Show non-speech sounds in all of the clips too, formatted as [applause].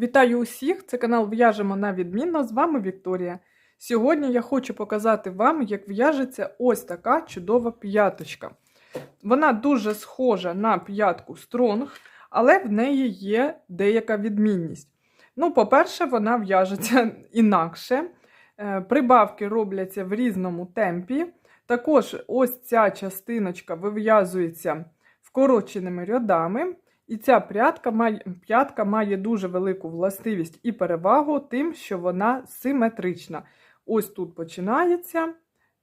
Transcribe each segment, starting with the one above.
Вітаю усіх! Це канал В'яжемо на відмінно. З вами Вікторія. Сьогодні я хочу показати вам, як в'яжеться ось така чудова п'яточка. Вона дуже схожа на п'ятку Стронг, але в неї є деяка відмінність. Ну, по-перше, вона в'яжеться [laughs] інакше. Е, Прибавки робляться в різному темпі. Також ось ця частиночка вив'язується вкороченими рядами. І ця прядка має, п'ятка має дуже велику властивість і перевагу тим, що вона симетрична. Ось тут починається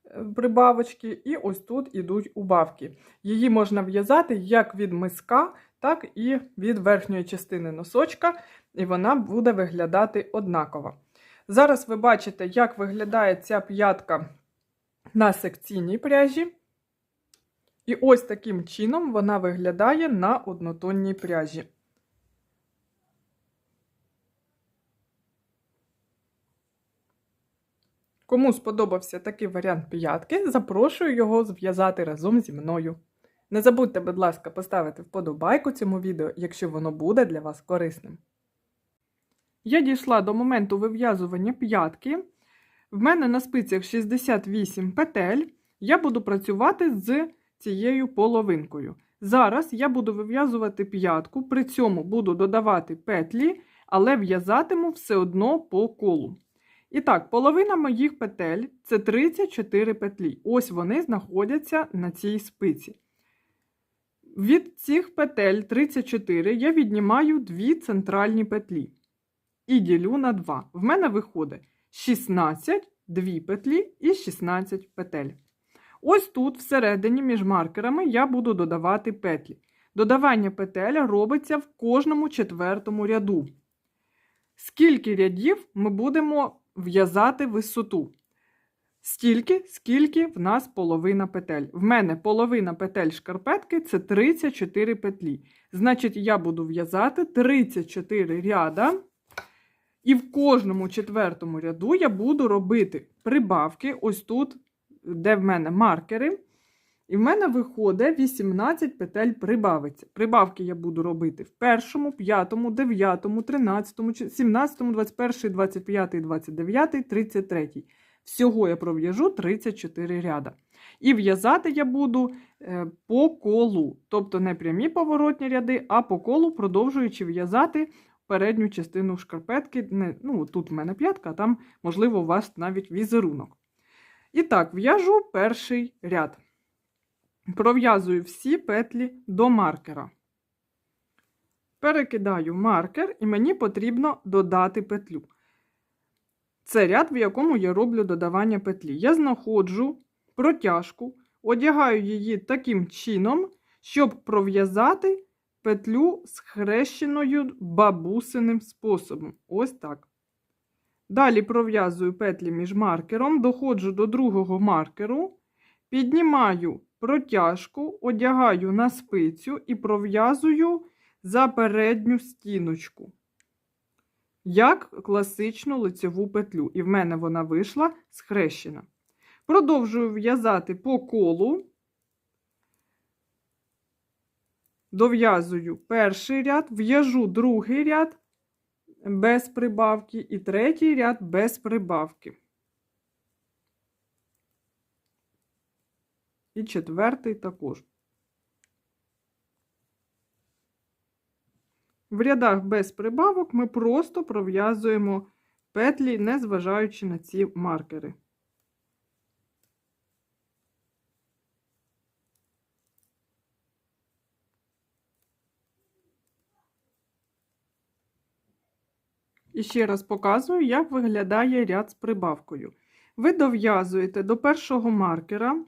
е, прибавочки, і ось тут ідуть убавки. Її можна в'язати як від миска, так і від верхньої частини носочка, і вона буде виглядати однаково. Зараз ви бачите, як виглядає ця п'ятка на секційній пряжі. І ось таким чином вона виглядає на однотонній пряжі. Кому сподобався такий варіант п'ятки, запрошую його зв'язати разом зі мною. Не забудьте, будь ласка, поставити вподобайку цьому відео, якщо воно буде для вас корисним. Я дійшла до моменту вив'язування п'ятки. В мене на спицях 68 петель. Я буду працювати з цією половинкою. Зараз я буду вив'язувати п'ятку, при цьому буду додавати петлі, але в'язатиму все одно по колу. І так, половина моїх петель це 34 петлі. Ось вони знаходяться на цій спиці. Від цих петель 34 я віднімаю дві центральні петлі і ділю на 2. В мене виходить 16, 2 петлі і 16 петель. Ось тут, всередині, між маркерами, я буду додавати петлі. Додавання петель робиться в кожному четвертому ряду. Скільки рядів ми будемо в'язати висоту? Стільки, скільки в нас половина петель. В мене половина петель шкарпетки це 34 петлі. Значить, я буду в'язати 34 ряда. І в кожному четвертому ряду я буду робити прибавки. Ось тут де в мене маркери. І в мене виходить 18 петель прибавиться. Прибавки я буду робити в першому, п'ятому, дев'ятому, тринадцятому, сімнадцятому, двадцять перший, двадцять п'ятий, двадцять дев'ятий, тридцять третій. Всього я пров'яжу 34 ряда. І в'язати я буду е, по колу, тобто не прямі поворотні ряди, а по колу, продовжуючи в'язати передню частину шкарпетки. Ну, Тут в мене п'ятка, а там, можливо, у вас навіть візерунок. І так, в'яжу перший ряд. Пров'язую всі петлі до маркера. Перекидаю маркер, і мені потрібно додати петлю. Це ряд, в якому я роблю додавання петлі. Я знаходжу протяжку, одягаю її таким чином, щоб пров'язати петлю схрещеною бабусиним способом. Ось так. Далі пров'язую петлі між маркером, доходжу до другого маркеру, піднімаю протяжку, одягаю на спицю і пров'язую за передню стіночку, як класичну лицеву петлю. І в мене вона вийшла схрещена. Продовжую в'язати по колу, дов'язую перший ряд, в'яжу другий ряд без прибавки і третій ряд без прибавки. І четвертий також. В рядах без прибавок ми просто пров'язуємо петлі, незважаючи на ці маркери. І ще раз показую, як виглядає ряд з прибавкою. Ви дов'язуєте до першого маркера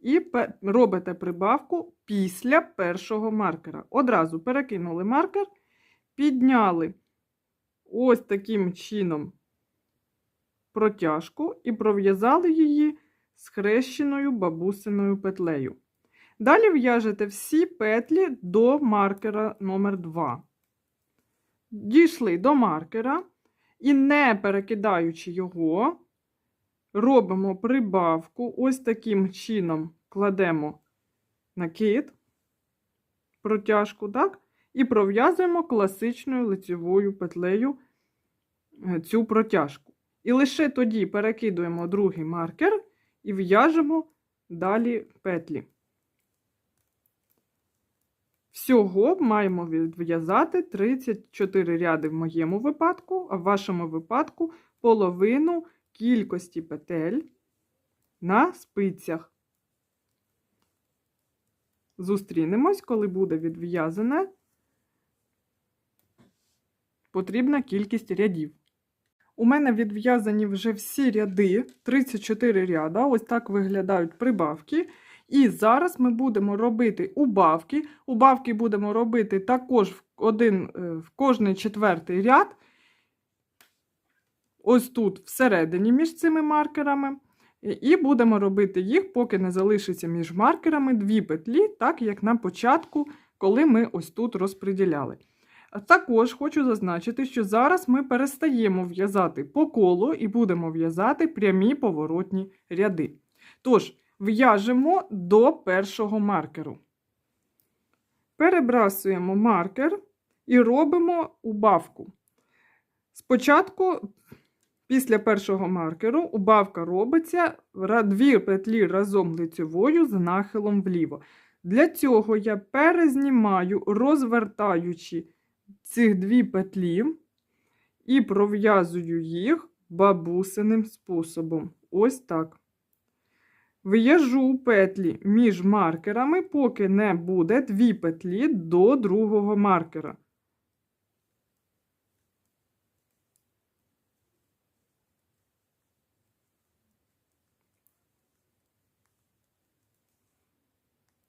і робите прибавку після першого маркера. Одразу перекинули маркер, підняли ось таким чином протяжку і пров'язали її схрещеною бабусиною петлею. Далі в'яжете всі петлі до маркера номер 2 Дійшли до маркера і, не перекидаючи його, робимо прибавку, ось таким чином кладемо накид, протяжку, так? і пров'язуємо класичною лицевою петлею е, цю протяжку. І лише тоді перекидуємо другий маркер і в'яжемо далі петлі. Всього маємо відв'язати 34 ряди в моєму випадку, а в вашому випадку половину кількості петель на спицях. Зустрінемось, коли буде відв'язана потрібна кількість рядів. У мене відв'язані вже всі ряди, 34 ряда. Ось так виглядають прибавки. І зараз ми будемо робити убавки. Убавки будемо робити також в, один, е, в кожний четвертий ряд. Ось тут всередині між цими маркерами. І будемо робити їх, поки не залишиться між маркерами дві петлі, так як на початку, коли ми ось тут розподіляли. Також хочу зазначити, що зараз ми перестаємо в'язати по колу і будемо в'язати прямі поворотні ряди. Тож, в'яжемо до першого маркеру. Перебрасуємо маркер і робимо убавку. Спочатку, після першого маркеру, убавка робиться дві петлі разом лицевою з нахилом вліво. Для цього я перезнімаю, розвертаючи цих дві петлі і пров'язую їх бабусиним способом. Ось так. В'яжу петлі між маркерами, поки не буде дві петлі до другого маркера.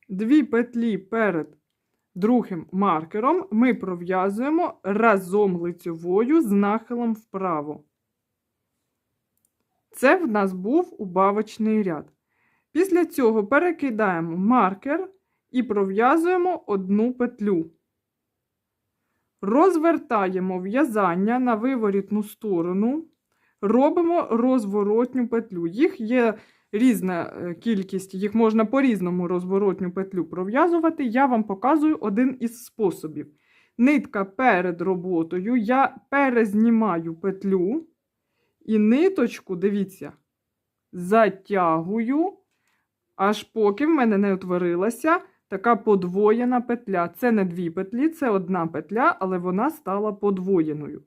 Дві петлі перед другим маркером ми пров'язуємо разом лицьовою з нахилом вправо. Це в нас був убавочний ряд. Після цього перекидаємо маркер і пров'язуємо одну петлю. Розвертаємо в'язання на виворітну сторону, робимо розворотню петлю. Їх є різна е, кількість, їх можна по-різному розворотню петлю пров'язувати. Я вам показую один із способів. Нитка перед роботою я перезнімаю петлю і ниточку, дивіться, затягую, аж поки в мене не утворилася така подвоєна петля. Це не дві петлі, це одна петля, але вона стала подвоєною.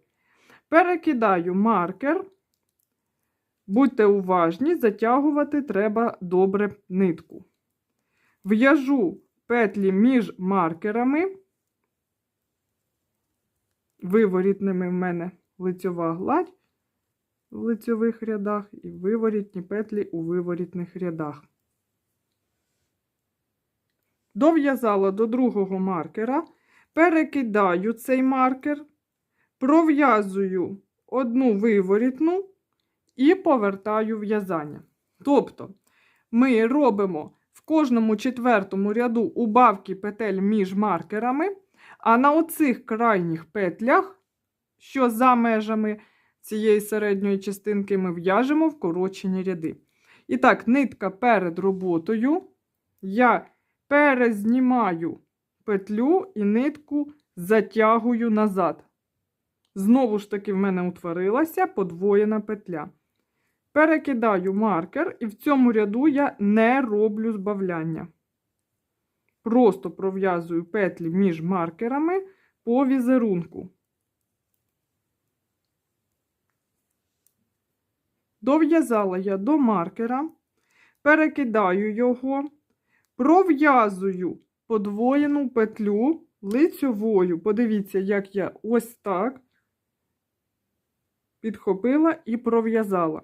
Перекидаю маркер. Будьте уважні, затягувати треба добре нитку. В'яжу петлі між маркерами, виворітними в мене лицьова гладь в лицьових рядах і виворітні петлі у виворітних рядах. Дов'язала до другого маркера, перекидаю цей маркер, пров'язую одну виворітну і повертаю в'язання. Тобто, ми робимо в кожному четвертому ряду убавки петель між маркерами, а на оцих крайніх петлях, що за межами цієї середньої частинки, ми в'яжемо вкорочені ряди. І так, нитка перед роботою я перезнімаю петлю і нитку затягую назад. Знову ж таки, в мене утворилася подвоєна петля. Перекидаю маркер, і в цьому ряду я не роблю збавляння. Просто пров'язую петлі між маркерами по візерунку. Дов'язала я до маркера, перекидаю його, пров'язую подвоєну петлю лицьовою. Подивіться, як я ось так підхопила і пров'язала.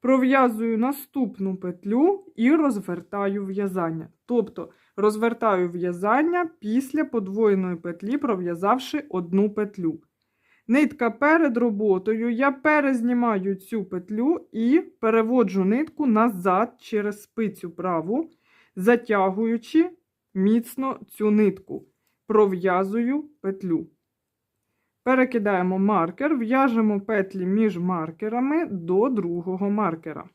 Пров'язую наступну петлю і розвертаю в'язання. Тобто розвертаю в'язання після подвоєної петлі, пров'язавши одну петлю. Нитка перед роботою я перезнімаю цю петлю і переводжу нитку назад через спицю праву, затягуючи міцно цю нитку, пров'язую петлю. Перекидаємо маркер, в'яжемо петлі між маркерами до другого маркера.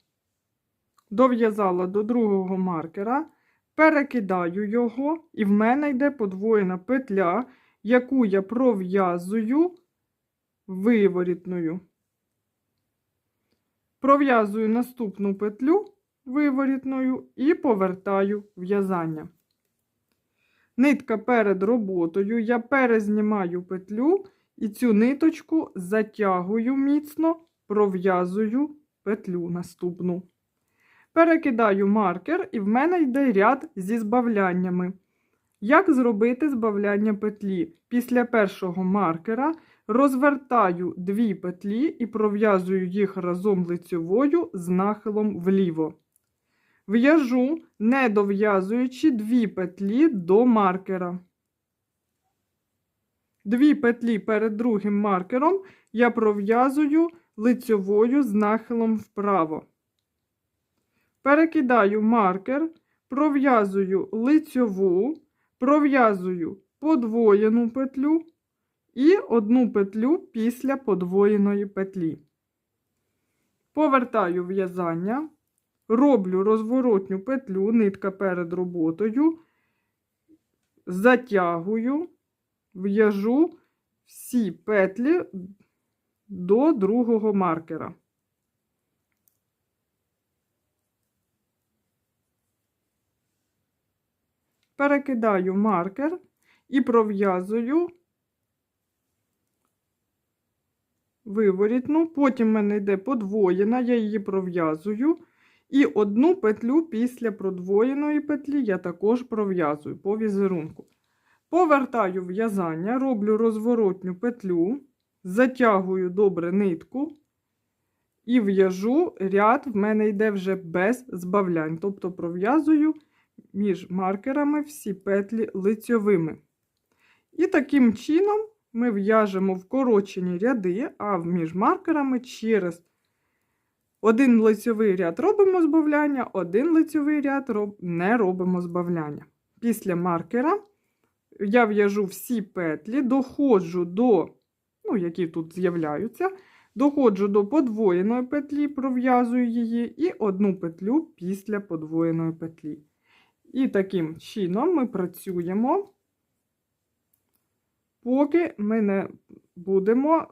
Дов'язала до другого маркера, перекидаю його, і в мене йде подвоєна петля, яку я пров'язую виворітною. Пров'язую наступну петлю виворітною і повертаю в'язання. Нитка перед роботою я перезнімаю петлю і цю ниточку затягую міцно, пров'язую петлю наступну. Перекидаю маркер, і в мене йде ряд зі збавляннями. Як зробити збавляння петлі? Після першого маркера розвертаю дві петлі і пров'язую їх разом лицьовою з нахилом вліво. В'яжу, не дов'язуючи дві петлі до маркера. Дві петлі перед другим маркером я пров'язую лицьовою з нахилом вправо. Перекидаю маркер, пров'язую лицьову, пров'язую подвоєну петлю і одну петлю після подвоєної петлі. Повертаю в'язання, роблю розворотню петлю, нитка перед роботою, затягую, в'яжу всі петлі до другого маркера. Перекидаю маркер і пров'язую виворітну, потім в мене йде подвоєна, я її пров'язую. І одну петлю після продвоєної петлі я також пров'язую по візерунку. Повертаю в'язання, роблю розворотню петлю, затягую добре нитку і в'яжу ряд, в мене йде вже без збавлянь. Тобто пров'язую між маркерами всі петлі лицьовими. І таким чином ми в'яжемо вкорочені ряди, а між маркерами через один лицьовий ряд робимо збавляння, один лицьовий ряд роб... не робимо збавляння. Після маркера я в'яжу всі петлі, доходжу до, ну, які тут з'являються, доходжу до подвоєної петлі, пров'язую її, і одну петлю після подвоєної петлі. І таким чином ми працюємо, поки ми не будемо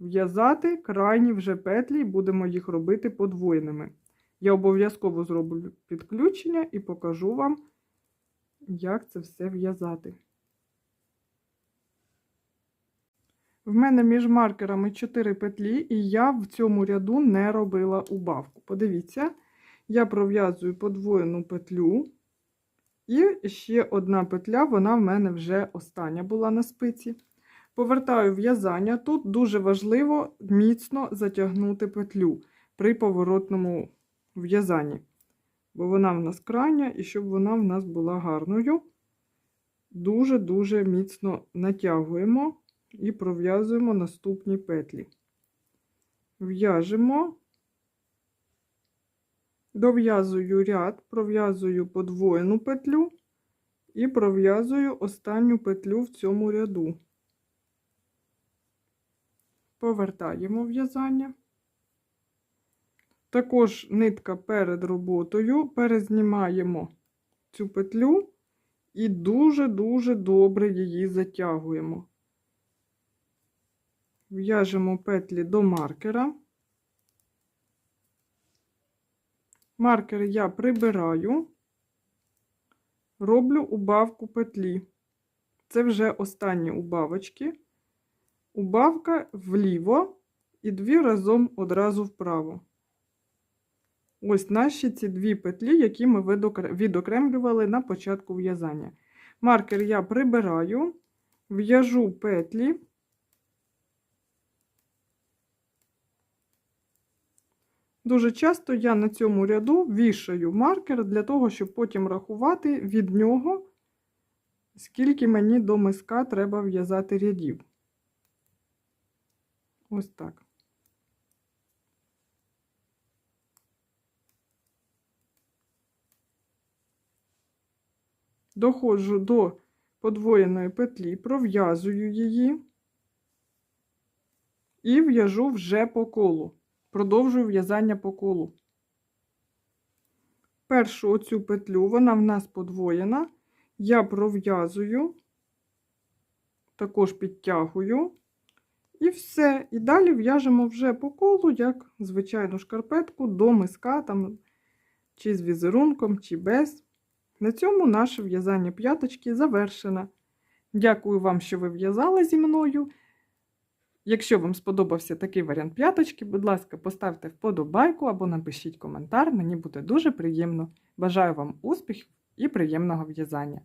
в'язати крайні вже петлі і будемо їх робити подвоєними. Я обов'язково зроблю підключення і покажу вам, як це все в'язати. В мене між маркерами 4 петлі, і я в цьому ряду не робила убавку. Подивіться, я пров'язую подвоєну петлю. І ще одна петля, вона в мене вже остання була на спиці. Повертаю в'язання. Тут дуже важливо міцно затягнути петлю при поворотному в'язанні. Бо вона в нас крайня, і щоб вона в нас була гарною, дуже-дуже міцно натягуємо і пров'язуємо наступні петлі. В'яжемо, дов'язую ряд, пров'язую подвоєну петлю і пров'язую останню петлю в цьому ряду повертаємо в'язання. Також нитка перед роботою перезнімаємо цю петлю і дуже-дуже добре її затягуємо. В'яжемо петлі до маркера. Маркер я прибираю, роблю убавку петлі. Це вже останні убавочки убавка вліво і дві разом одразу вправо. Ось наші ці дві петлі, які ми відокремлювали на початку в'язання. Маркер я прибираю, в'яжу петлі. Дуже часто я на цьому ряду вішаю маркер для того, щоб потім рахувати від нього, скільки мені до миска треба в'язати рядів. Ось так. Доходжу до подвоєної петлі, пров'язую її і в'яжу вже по колу. Продовжую в'язання по колу. Першу оцю петлю, вона в нас подвоєна, я пров'язую також підтягую. І все. І далі в'яжемо вже по колу, як звичайну шкарпетку до миска, там, чи з візерунком, чи без. На цьому наше в'язання п'яточки завершено. Дякую вам, що ви в'язали зі мною. Якщо вам сподобався такий варіант п'яточки, будь ласка, поставте вподобайку або напишіть коментар, мені буде дуже приємно. Бажаю вам успіхів і приємного в'язання!